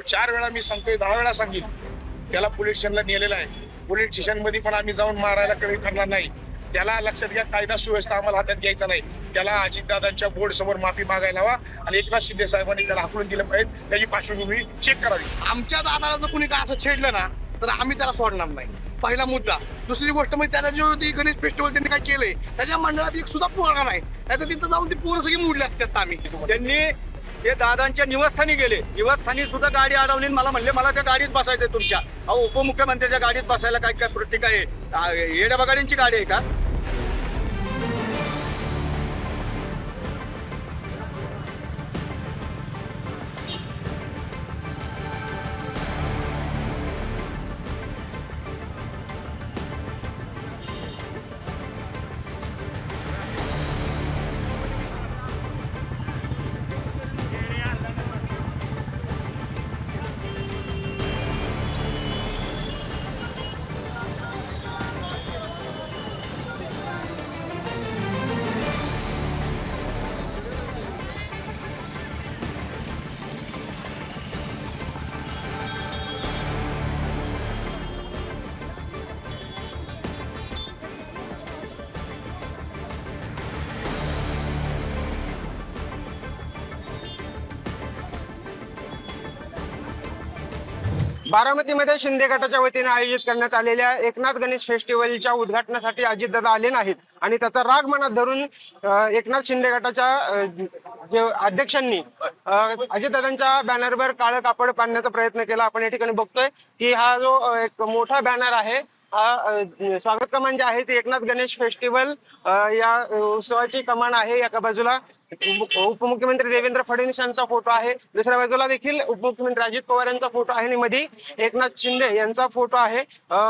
चार वेळा मी सांगतोय दहा वेळा सांगेन. त्याला पोलीस स्टेशनला नेलेलं आहे. पोलीस स्टेशनमध्ये पण आम्ही जाऊन मारायला कमी करणार नाही. त्याला लक्षात घ्या कायदा सुव्यवस्था आम्हाला हातात घ्यायचा नाही. त्याला अजितदादांच्या बोर्ड समोर माफी मागायला हवा आणि एकनाथ शिंदे साहेबांनी त्याला हाकलून दिलं पाहिजे. त्याची पार्श्वभूमी चेक करावी. आमच्या दादाला जर कुणी का असं छेडलं ना तर आम्ही त्याला सोडणार नाही. पहिला मुद्दा. दुसरी गोष्ट म्हणजे त्याचा जो ती गणेश फेस्टिवल त्यांनी काय केलंय? त्याच्या मंडळात एक सुद्धा पोरगा नाही. नाही तर तिथं जाऊन ती पोरं सगळी मोडली असतात आम्ही. त्यांनी ते दादांच्या निवासस्थानी गेले. निवासस्थानी सुद्धा गाडी अडवली मला म्हणले मला त्या गाडीत बसायचंय तुमच्या. अहो उपमुख्यमंत्र्याच्या गाडीत बसायला काय काय प्रत्येक आहे? येड्या बगाड्यांची गाडी आहे का? बारामतीमध्ये शिंदे गटाच्या वतीने आयोजित करण्यात आलेल्या एकनाथ गणेश फेस्टिवलच्या उद्घाटनासाठी अजितदादा आले नाहीत. आणि त्याचा राग मनात धरून एकनाथ शिंदे गटाच्या अध्यक्षांनी अजितदादांच्या बॅनरवर काळं कापड पाडण्याचा प्रयत्न केला. आपण या ठिकाणी बघतोय की हा जो एक मोठा बॅनर आहे हा स्वागत कमान जे आहे ते एकनाथ गणेश फेस्टिवल या उत्सवाची कमान आहे एका बाजूला. उपमुख्यमंत्री देवेंद्र फडणवीस यांचा फोटो आहे. दुसऱ्या बाजूला देखील उपमुख्यमंत्री अजित पवार यांचा फोटो आहे आणि मध्ये एकनाथ शिंदे यांचा फोटो आहे.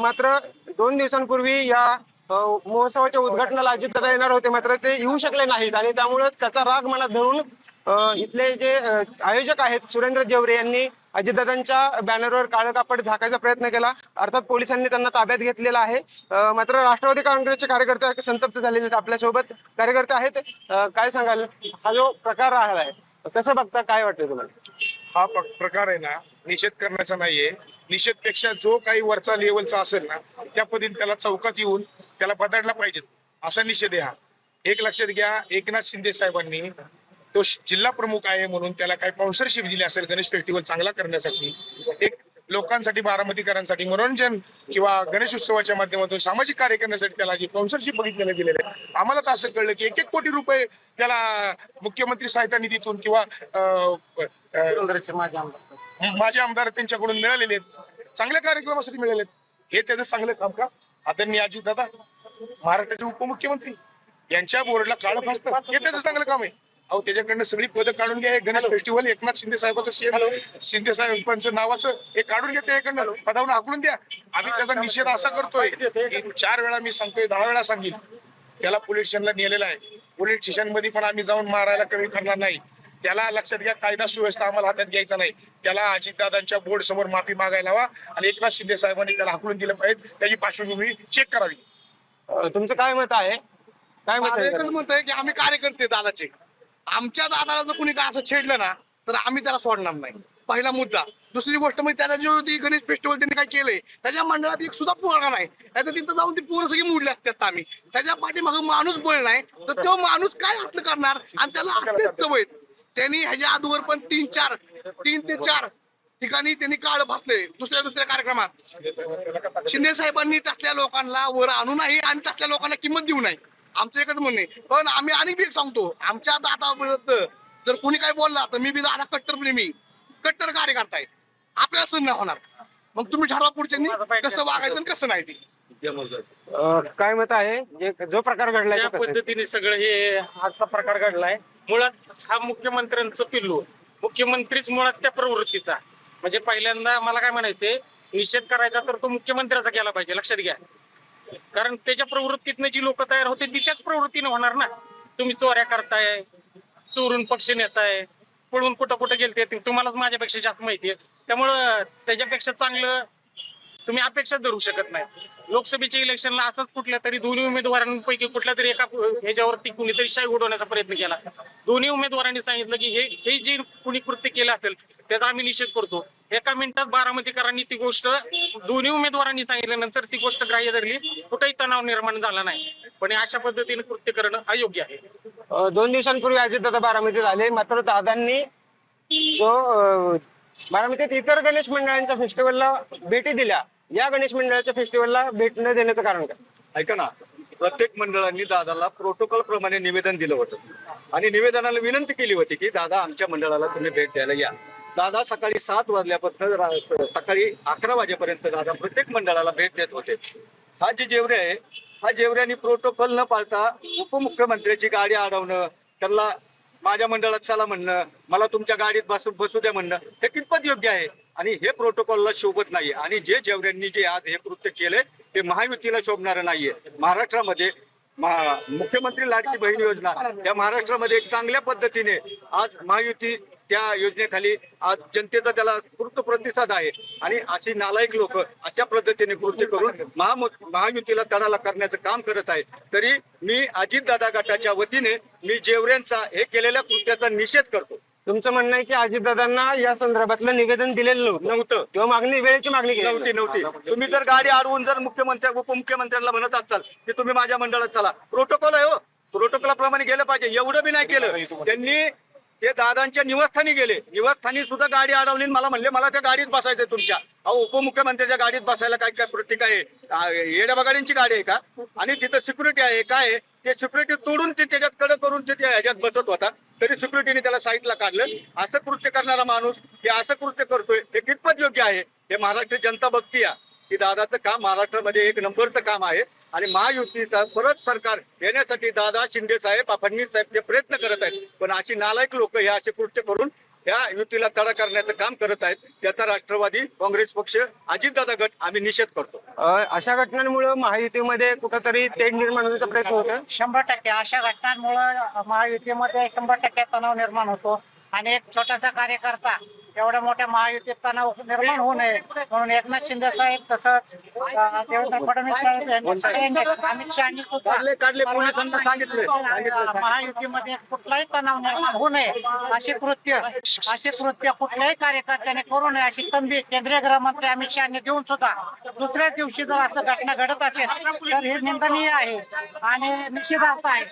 मात्र दोन दिवसांपूर्वी या महोत्सवाच्या उद्घाटनाला अजितदादा येणार होते. मात्र ते येऊ शकले नाहीत आणि त्यामुळे त्याचा राग मनात धरून इथले जे आयोजक आहेत सुरेंद्र जेवरे यांनी अजितदादांच्या बॅनरवर काळं कापड झाकायचा प्रयत्न केला. अर्थात पोलिसांनी त्यांना ताब्यात घेतलेला आहे. मात्र राष्ट्रवादी काँग्रेसचे कार्यकर्ते संतप्त झालेले आहेत. आपल्यासोबत कार्यकर्ते आहेत. काय सांगाल? हा जो प्रकार आहे कसं बघता? काय वाटतं तुम्हाला? हा प्रकार आहे ना निषेध करण्याचा नाहीये. निषेधपेक्षा जो काही वरचा लेवलचा असेल ना त्या पद्धतीने त्याला चौकात येऊन त्याला बदलला पाहिजे. असा निषेध आहे हा. एक लक्षात घ्या एकनाथ शिंदे साहेबांनी तो जिल्हा प्रमुख आहे म्हणून त्याला काही स्पॉन्सरशिप दिली असेल गणेश फेस्टिवल चांगला करण्यासाठी. एक लोकांसाठी बारामतीकरांसाठी मनोरंजन किंवा गणेश उत्सवाच्या माध्यमातून सामाजिक कार्य करण्यासाठी त्याला जी स्पॉन्सरशिप बघितलेलं दिलेलं आहे. आम्हाला तर असं कळलं की एक एक कोटी रुपये त्याला मुख्यमंत्री सहायता निधीतून किंवा माझे आमदार त्यांच्याकडून मिळालेले आहेत. चांगल्या कार्यक्रमासाठी मिळालेत हे त्याचं चांगलं काम का? आदरणीय अजित दादा महाराष्ट्राचे उपमुख्यमंत्री यांच्या बोर्डला काळ फासतं. हे त्याचं चांगलं काम आहे. अहो त्याच्याकडनं सगळी पदं काढून घ्या. हे गणेश फेस्टिवल एकनाथ शिंदे साहेबाचं सीएम शिंदे साहेबांचं नावाचं हे काढून घ्या त्याच्याकडनं. पदावरून हाकलून द्या. आम्ही त्याचा निषेध असा करतोय की चार वेळा मी सांगतोय दहा वेळा सांगेन. त्याला पोलीस स्टेशनला नेलेलं आहे. पोलीस स्टेशनमध्ये पण आम्ही जाऊन मारायला कमी करणार नाही. त्याला लक्षात घ्या कायदा सुव्यवस्था आम्हाला हातात घ्यायचा नाही. त्याला अजितदादांच्या बोर्ड समोर माफी मागायला हवा आणि एकनाथ शिंदे साहेबांनी त्याला हाकलून दिलं पाहिजे. त्याची पार्श्वभूमी चेक करावी. तुमचं काय मत आहे? काय मत माझं आहे एकच मत आहे की आम्ही कार्यकर्ते दादाचे. आमच्या दादाला जर कुणी का असं छेडलं ना तर आम्ही त्याला सोडणार नाही. पहिला मुद्दा. दुसरी गोष्ट म्हणजे त्याचा जो ती गणेश फेस्टिवल त्यांनी काय केलंय? त्याच्या मंडळात एक सुद्धा पोरगा नाही. तर तिथं जाऊन ती पोरं सगळी मोडली असतात आम्ही. त्याच्या पाठीमाग माणूस बळ नाही तर तो माणूस काय असलं करणार? आणि त्याला असतेच सवय. त्यांनी ह्याच्या आधीवर पण तीन चार तीन ते चार ठिकाणी त्यांनी काळ भासले. दुसऱ्या दुसऱ्या कार्यक्रमात. शिंदे साहेबांनी तसल्या लोकांना वर आणू नाही आणि तसल्या लोकांना किंमत देऊ नाही. आमचं एकच म्हणणे पण आम्ही आणि बी एक सांगतो आमच्या दादा जर कोणी काय बोलला तर मी बी दादा कट्टर प्रेमी कट्टर कार्यकर्ता आहे आपल्याला सण नाही होणार. मग तुम्ही ठरवा पुढच्यांनी कसं वागायचं आणि कसं नाही ते. काय मत आहे? जे जो प्रकार घडलाय त्या तो कसा आहे? पद्धतीने सगळं हे आजचा प्रकार घडलाय मुळात हा मुख्यमंत्र्यांचं पिल्लू. मुख्यमंत्रीच मुळात त्या प्रवृत्तीचा. म्हणजे पहिल्यांदा मला काय म्हणायचंय निषेध करायचा तर तो मुख्यमंत्र्याचा केला पाहिजे. लक्षात घ्या. कारण त्याच्या प्रवृत्तीतनं जी लोक तयार होते ती त्याच प्रवृत्तीने होणार ना. तुम्ही चोऱ्या करताय चोरून पक्ष नेताय पळून कुठं कुठं गेलते ते तुम्हालाच माझ्यापेक्षा जास्त माहिती आहे. त्यामुळं त्याच्यापेक्षा चांगलं तुम्ही अपेक्षा धरू शकत नाही. लोकसभेच्या इलेक्शनला असंच कुठल्या तरी दोन्ही उमेदवारांपैकी कुठल्या तरी एका ह्याच्यावरती कुणीतरी शाई उडवण्याचा प्रयत्न केला. दोन्ही उमेदवारांनी सांगितलं की हे हे जे कुणी कृत्य केलं असेल त्याचा आम्ही निषेध करतो. एका मिनिटात बारामतीकरांनी ती गोष्ट दोन्ही उमेदवारांनी सांगितल्यानंतर ती गोष्ट ग्राह्य धरली. कुठेही तणाव निर्माण झाला नाही. पण अशा पद्धतीने कृत्य करणं अयोग्य आहे. दोन दिवसांपूर्वी अजितदादा बारामतीत आले मात्र दादांनी जो बारामतीत इतर गणेश मंडळांच्या फेस्टिवलला भेटी दिल्या या गणेश मंडळाच्या फेस्टिवलला भेट न देण्याचं कारण काय? ऐका ना. प्रत्येक मंडळांनी दादाला प्रोटोकॉल प्रमाणे निवेदन दिलं होतं. आणि निवेदनाला विनंती केली होती की दादा आमच्या मंडळाला तुम्ही भेट द्यायला या. दादा सकाळी सात वाजल्यापासून सकाळी अकरा वाजेपर्यंत दादा प्रत्येक मंडळाला भेट देत होते. हा जे जेवरे आहे हा जेवऱ्यानी प्रोटोकॉल न पाळता उपमुख्यमंत्र्याची गाडी अडवणं त्यांना माझ्या मंडळात चला म्हणणं मला तुमच्या गाडीत बसू बसू द्या म्हणणं हे कितपत योग्य आहे? आणि हे प्रोटोकॉलला शोभत नाही. आणि जे जेवऱ्यांनी जे आज हे कृत्य केलंय ते महायुतीला शोभणारं नाहीये. महाराष्ट्रामध्ये मुख्यमंत्री लाडकी बहीण योजना या महाराष्ट्रामध्ये एक चांगल्या पद्धतीने आज महायुती त्या योजनेखाली आज जनतेचा त्याला पूर्ण प्रतिसाद आहे. आणि अशी नालायक लोक अशा पद्धतीने कृत्य करून महा महायुतीला तडाला करण्याचं काम करत आहे तरी मी अजितदादा गटाच्या वतीने मी जेवऱ्यांचा हे केलेल्या कृत्याचा निषेध करतो. तुमचं म्हणणं आहे की अजितदादांना या संदर्भातलं निवेदन दिलेलं नव्हतं. नव्हतं. किंवा मागणी वेळेची मागणी केली नव्हती. नव्हती. तुम्ही जर गाडी अडवून जर मुख्यमंत्री उपमुख्यमंत्र्यांना म्हणत असाल की तुम्ही माझ्या मंडळात चला. प्रोटोकॉल आहे हो. प्रोटोकॉलाप्रमाणे गेलं पाहिजे. एवढं बी नाही केलं. त्यांनी ते दादांच्या निवासस्थानी गेले. निवासस्थानी सुद्धा गाडी अडवली मला म्हणले मला त्या गाडीत बसायचं तुमच्या. अहो उपमुख्यमंत्र्याच्या गाडीत बसायला काय काय प्रतीक आहे येड्या बगाड्यांची गाडी आहे का? आणि तिथं सिक्युरिटी आहे. काय आहे? ते सिक्युरिटी तोडून ते त्याच्यात कडं करून ते ह्याच्यात बसत होता. तरी सिक्युरिटीने त्याला साईडला काढलं. असं कृत्य करणारा माणूस हे असं कृत्य करतोय हे कितपत योग्य आहे? हे महाराष्ट्र जनता बघतीया. की दादाचं काम महाराष्ट्रामध्ये एक नंबरचं काम आहे. आणि महायुतीचा परत सरकार येण्यासाठी दादा शिंदे साहेब फडणवीस साहेब ते प्रयत्न करत आहेत पण अशी नालायक लोक हे असे कृत्य करून या युतीला तडा करण्याचं काम करत आहेत. त्याचा राष्ट्रवादी काँग्रेस पक्ष अजितदादा गट आम्ही निषेध करतो. अशा घटनांमुळे महायुतीमध्ये कुठंतरी तेढ निर्माण होण्याचा प्रयत्न होतो शंभर टक्के. अशा घटनांमुळे महायुतीमध्ये शंभर टक्के तणाव निर्माण होतो. आणि एक छोटासा कार्यकर्ता एवढ्या मोठ्या महायुतीत तणाव निर्माण होऊ नये. म्हणून एकनाथ शिंदे साहेब तसंच अं, देवेंद्र फडणवीस साहेब यांनी सगळ्यांनी अमित शहानी सुद्धा काढले काढले पोलिसांना सांगितले. सांगितलं महायुतीमध्ये कुठलाही तणाव निर्माण होऊ नये. अशी कृत्य अशी कृत्य कुठल्याही कार्यकर्त्याने करू नये अशी तंबी केंद्रीय गृहमंत्री अमित शहानी देऊन सुद्धा दुसऱ्या दिवशी जर असं घटना घडत असेल तर हे निंदनीय आहे आणि निषेधार्थ आहे.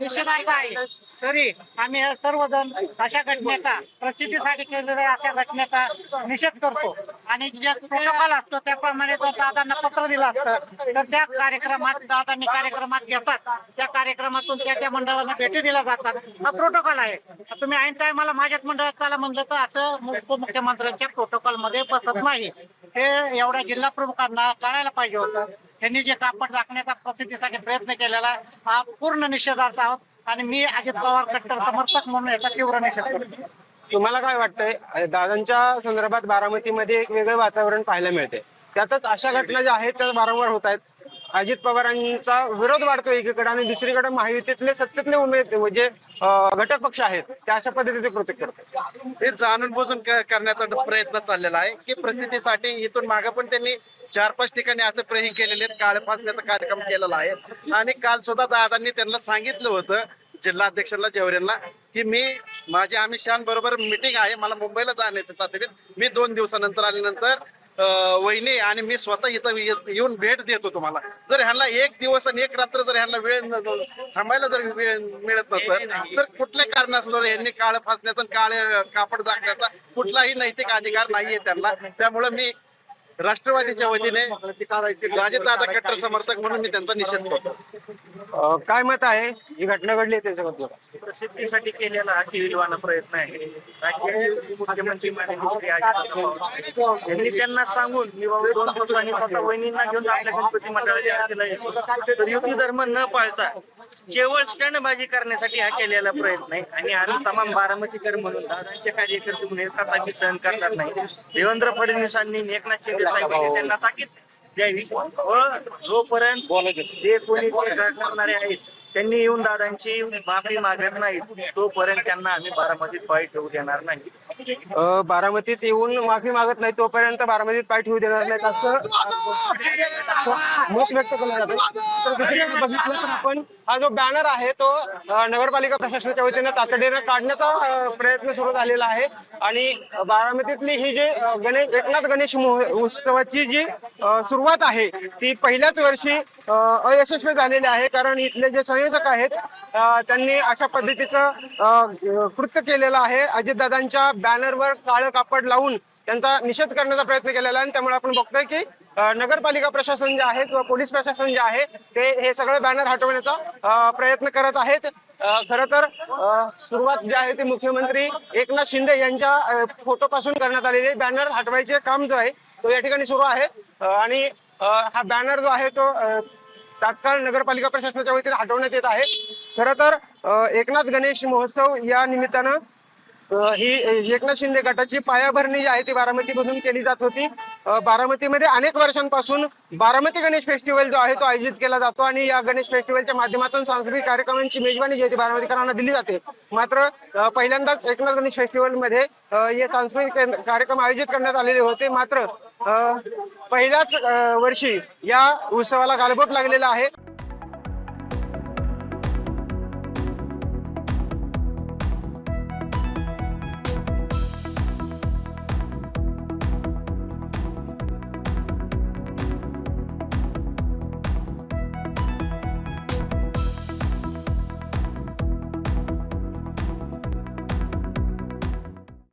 निषेधार्थ आहे. तरी आम्ही हे सर्वजण अशा घटनेचा प्रसिद्धीसाठी केलेल्या अशा घटनेचा निषेध करतो. आणि जे प्रोटोकॉल असतो त्याप्रमाणे जर दादांना पत्र दिलं असतं तर त्या कार्यक्रमात दादांनी कार्यक्रमात घेतात. त्या कार्यक्रमातून त्या त्या मंडळाला भेटी दिल्या जातात. हा प्रोटोकॉल आहे. तुम्ही ऐन टायमाला माझ्याच मंडळात चाला म्हणलं तर असं उपमुख्यमंत्र्यांच्या प्रोटोकॉलमध्ये बसत नाही. हे एवढ्या जिल्हा प्रमुखांना कळायला पाहिजे होतं. त्यांनी जे कापड दाखण्याचा प्रसिद्धीसाठी प्रयत्न केलेला हा पूर्ण निषेधार्थ आहोत. आणि मी अजित पवार कट्टर समर्थक म्हणून याचा तीव्र निषेध करतो. तुम्हाला काय वाटतंय? दादांच्या संदर्भात बारामतीमध्ये एक वेगळं वातावरण पाहायला मिळते त्यातच अशा घटना ज्या आहेत त्या वारंवार होत आहेत. अजित पवारांचा विरोध वाढतो एकीकडे आणि दुसरीकडे महायुतीतले सत्तेतले उमेद म्हणजे घटक पक्ष आहेत त्या अशा पद्धतीचे कृत्य करतात. हे जाणून बुजून क- करण्याचा प्रयत्न चाललेला आहे. की प्रसिद्धीसाठी इथून मागे पण त्यांनी चार पाच ठिकाणी असे प्रही केलेले आहेत. काळे फासण्याचा कार्यक्रम केलेला आहे. आणि काल सुद्धा दादांनी त्यांना सांगितलं होतं जिल्हाध्यक्षांना जेवऱ्यांना की मी माझ्या अमित शहा बरोबर मिटिंग आहे. मला मुंबईला जाण्याचं तातडीत मी दोन दिवसानंतर आल्यानंतर वहिनी आणि मी स्वतः इथं येऊन भेट देतो तुम्हाला. जर ह्यांना एक दिवस आणि एक रात्र जर ह्यांना वेळ थांबायला जर वेळ मिळत नसेल तर कुठल्या कारणास्तव यांनी काळ फासण्याचा काळे कापड दाखण्याचा कुठलाही नैतिक अधिकार नाहीये त्यांना. त्यामुळे मी राष्ट्रवादीच्या वतीने दादा कट्टर समर्थक म्हणून मी त्यांचा निषेध करतो. अ, काय मत आहे? जी घटना घडली आहे त्याच्याबद्दल प्रसिद्धीसाठी केलेला हा केविलवाना प्रयत्न आहे. राज्याचे मुख्यमंत्री माननीय श्री अजित पवार. यांनी त्यांना सांगून मी बाबा दोन दिवसांनी स्वतः वहिनींना घेऊन आपल्या गणपती मंडळाच्या आरतीला येतो. तर युती धर्म न पाळता केवळ स्टंडबाजी करण्यासाठी हा केलेला प्रयत्न आहे. आणि आम्ही तमाम बारामतीकर म्हणून दादांचे कार्यकर्ते म्हणून हे कदापि सहन करणार नाही. देवेंद्र फडणवीसांनी एकनाथ शिंदे साहेबांनी त्यांना ताकीद द्यावी. व जोपर्यंत जे कोणी ते करणारे आहेत त्यांनी येऊन दादांची माफी मागत नाही तोपर्यंत त्यांना आम्ही बारामतीत पाय ठेवू देणार नाही. अ, बारामतीत येऊन माफी मागत नाही तोपर्यंत बारामतीत पाय ठेवू देणार नाहीत असं मत व्यक्त केलं जातं. तर दुसरीकडे बघितलं तर आपण हा जो बॅनर आहे तो अ, नगरपालिका प्रशासनाच्या वतीनं तातडीने काढण्याचा अ, प्रयत्न सुरू झालेला आहे. आणि बारामतीतली ही जी अ, गणेश एकनाथ गणेश मोह- उत्सवाची जी अ, सुरुवात आहे ती पहिल्याच वर्षी अयशस्वी झालेले आहे कारण इथले जे संयोजक आहेत त्यांनी अशा पद्धतीचं कृत्य केलेलं आहे. अजितदादांच्या बॅनरवर काळं कापड लावून त्यांचा निषेध करण्याचा प्रयत्न केलेला आहे. आणि त्यामुळे आपण बघतोय की नगरपालिका प्रशासन जे आहे किंवा पोलीस प्रशासन जे आहे ते हे सगळं बॅनर हटवण्याचा प्रयत्न करत आहेत. खर तर सुरुवात जी आहे ती मुख्यमंत्री एकनाथ शिंदे यांच्या फोटो पासून करण्यात आलेली बॅनर हटवायचे काम जो आहे तो या ठिकाणी सुरू आहे. आणि हा बॅनर जो आहे तो तात्काळ नगरपालिका प्रशासनाच्या वतीने हटवण्यात येत आहे. खर तर एकनाथ गणेश महोत्सव या निमित्तानं ही एकनाथ शिंदे गटाची पायाभरणी जी आहे ती बारामतीमधून केली जात होती. बारामतीमध्ये अनेक वर्षांपासून बारामती गणेश फेस्टिवल जो आहे तो आयोजित केला जातो आणि या गणेश फेस्टिवलच्या माध्यमातून सांस्कृतिक कार्यक्रमांची मेजवानी जी आहे ती बारामतीकरांना दिली जाते. मात्र पहिल्यांदाच एकनाथ गणेश फेस्टिवलमध्ये हे सांस्कृतिक कार्यक्रम आयोजित करण्यात आलेले होते. मात्र पहिल्याच वर्षी या उत्सवाला गालबोट लागलेला आहे.